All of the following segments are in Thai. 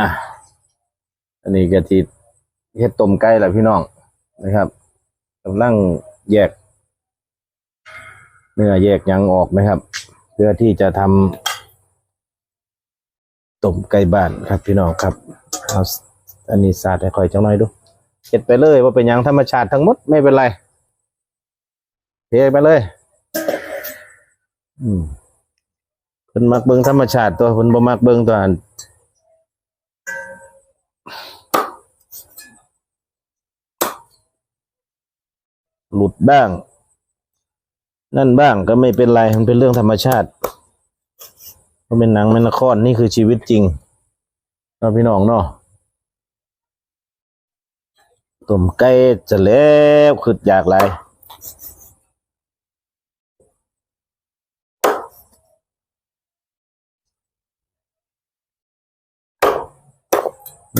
อะ อันนี้ก็ที่เฮ็ดต้มไก่แหละพี่น้องนะครับกำลังแยก เนื้อแยกยังออกนะครับ เพื่อที่จะทำต้มไก่บ้านครับพี่น้องครับเอาอันนี้สาดให้ค่อยจังหน่อยดูเฮ็ดไปเลยว่าเป็นยังธรรมชาติทั้งหมดไม่เป็นไรเทไปเลย อืมเพิ่นมักเบิงธรรมชาติตัวเพิ่นบ่มักเบิงตัว หลุดบ้าง นั่นบ้างก็ไม่เป็นไร มันเป็นเรื่องธรรมชาติมันเป็นหนังเป็นละครนี่คือชีวิตจริงเราพี่น้องเนาะต้มไก่จะแล้วขึ้นอยากไร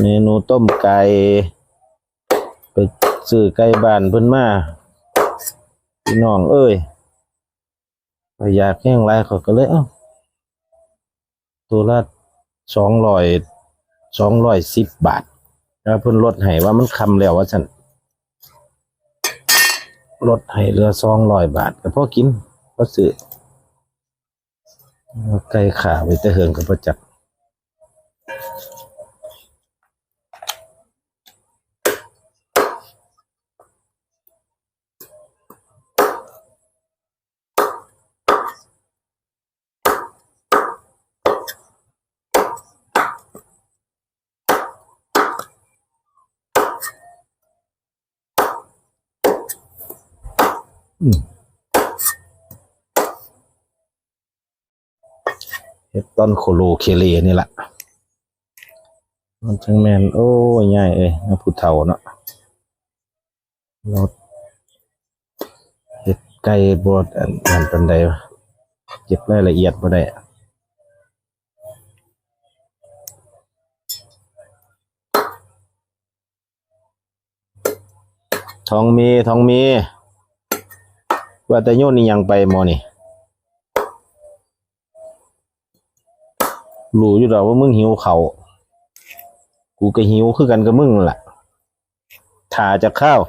เมนูต้มไก่ไปซื้อไก่บ้านเพิ่นมา พี่น้องเอ้ยไปอยากแห้งไรเขาก็เลยเอ้าตัวละสองร้อยสองร้อยสิบบาทแล้วเพิ่นลดให้ว่ามันคำแล้วว่าฉันลดให้เหลือสองร้อยบาทก็พอกินพอซื้อเอไก่ขาไปแต่เหิงกับประจัก เฮ็ดต้นโคโลเคเลนี่แหละมันจังแมนโอ้ยง่ายเอ้ยผู้เฒ่าเนาะเราเฮ็ดไก่บดอันอันปันใดเก็บรายละเอียดบ่ได้ทองมีทองมี ว่าแต่โยนนี่ยังไปหมอนี่รู้อยู่แล้วว่ามึงหิวเขาวกูก็หิวคือกันกับมึงแหละถ่าจะข้าว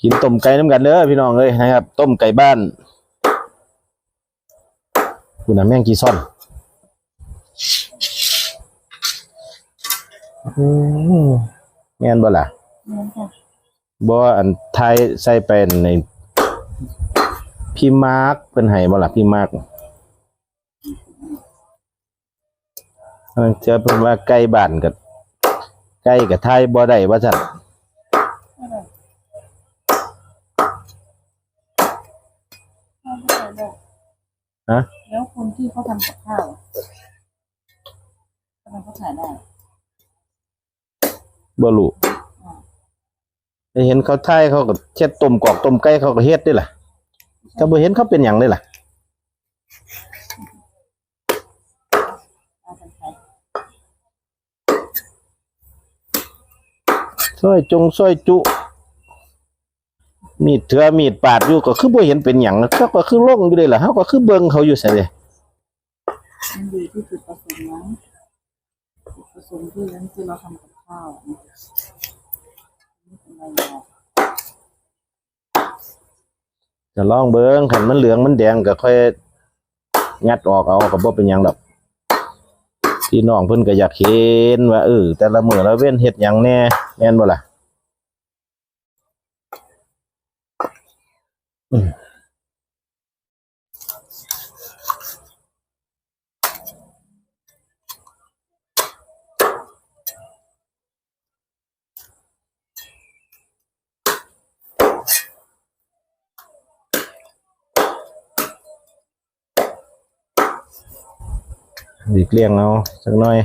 กินต้มไก่น้ำกันเด้อพี่น้องเลยนะครับ ต้มไก่บ้านคุณน่ะแม่งกีซ่อน อืมแม่นบ่ล่ะนั่นค่ะบ่อันไทยใส่ไปในพี่มาร์กเป็นไห้บ่ล่ะพี่มาร์กอันเจะเป็นว่าใกล้บ้านกับใกล้กับไทยบ่ได้ว่าซั่นข้าวไม่ได้เลยฮะแล้วคนที่เขาทำกับข้าวทำไมเขาถ่ายได้ บ่รู้เห็นเขาไทยเขาก็เช็ดต้มกอกต้มไก่เขาก็เฮ็ดได้ล่ะก็บ่เห็นเขาเป็นหยังเลยล่ะเอากันไปซอยจงซอยจุ มีดเถือมีดปาดอยู่ก็คือบ่เห็นเป็นหยังเขาก็คือล่งอยู่เลยล่ะเฮาก็คือเบิ่งเขาอยู่ซั่เด้มันดีที่จุดประสงค์นะจุดประสงค์ที่นั้นคือเราทำกับ ข้าวจะลองเบิ่งคันมันเหลืองมันแดงก็ค่อยงัดออกเอาก็บ่เป็นยังดอกพี่น้องเพิ่นก็อยากเห็นว่าเออแต่ละมือละเว้นเฮ็ดยังแน่แม่นบ่ล่ะอืม หลีกเลี่ยงเอาสักหน่อย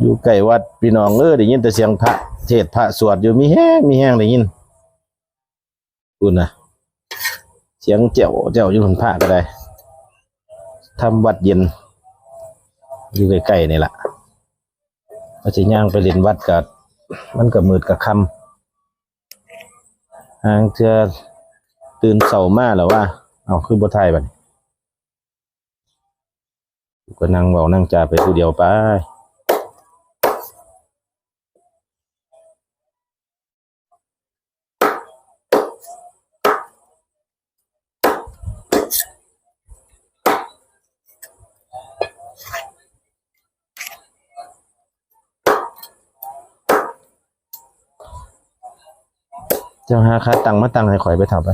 อยู่ใกล้วัดพี่น้องเออได้ยินแต่เสียงพระเทศพระสวดอยู่มีแห้งมีแห้งได้ยินคุณนะ เสียงเจ้าเจ้าอยู่คนพระก็ได้ทำวัดเย็น อยู่ใกล้ๆนี่แหละก็จะย่างไปเรียนวัดกับมันก็มืดกับคำหางเทือตื่นเสามาแล้วว่า เอาคือบ่ไทยบัดนี้ก็นั่งเว้านั่งจ่าไปผู้เดียวไป เจ้าหาค่าตังค์มาตังค์ให้ข่อยไปถามไป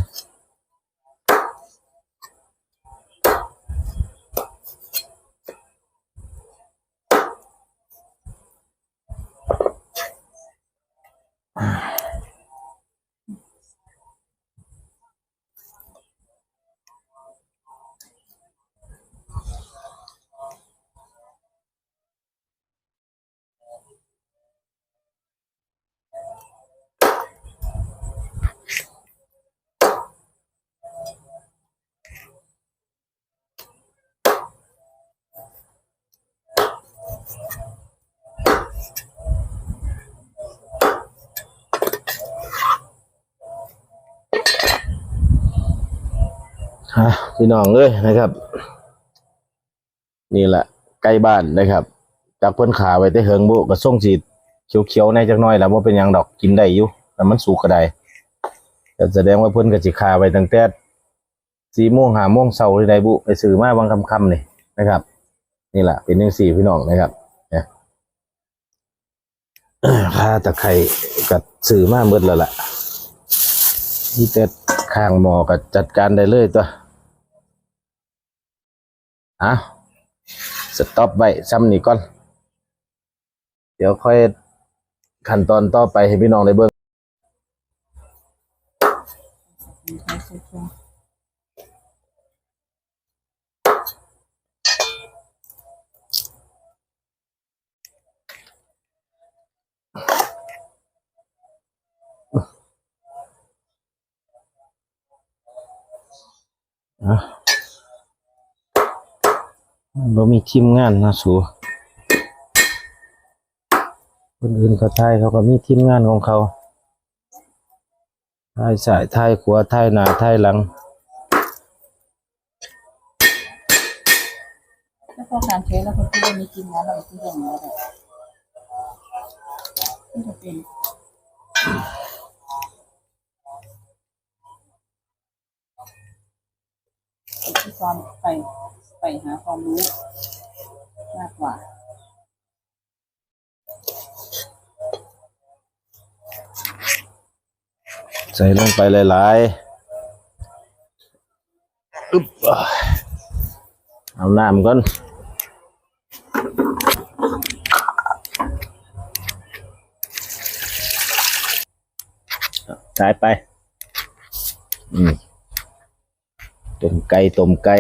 ฮะพี่น้องเอ้ยนะครับ นี่แหละใกล้บ้านนะครับ จากเพิ่นขาไว้แต่เฮิงบุก็ส่งสีเขียวๆในจักหน่อยแล้วว่าเป็นยังดอกกินได้อยู่แต่มันสุกก็ได้แต่แสดงว่าเพิ่นก็สิขาไว้ตั้งแต่สี่โมงห้าโมงเช้าเลยไดบุไปซื้อมาบางคำๆนี่นะครับ นี่แหละเป็นจังสี่พี่น้องนะครับเนี่ยค่าตะไคร่ก็ซื้อมาหมดแล้วล่ะนี่แต่ ข้างหมอก็จัดการได้เลยตัวอะสต็อปไว้ซ้ำนี่ก่อน เดี๋ยวค่อยขั้นตอนต่อไปให้พี่น้องได้เบิ่ง มีใช้ใช้เครื่อง อะเรามีทีมงานนะสูคนอื่นเขาไทยเขาก็มีทีมงานของเขาไทยสายไทยขวาไทยหนาไทยหลังถ้าพอการใช้แล้วคนที่ไม่กินนะเราที่อย่างนี้แหละที่จะเป็น ความไปไปหาความรู้มากกว่าใส่ลงไปหลายๆอึบเอาน้ำก่อนใส่ไป อืม ต้มไก่ต้มไก่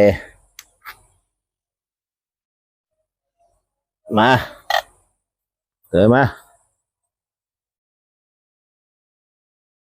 มาเดินมา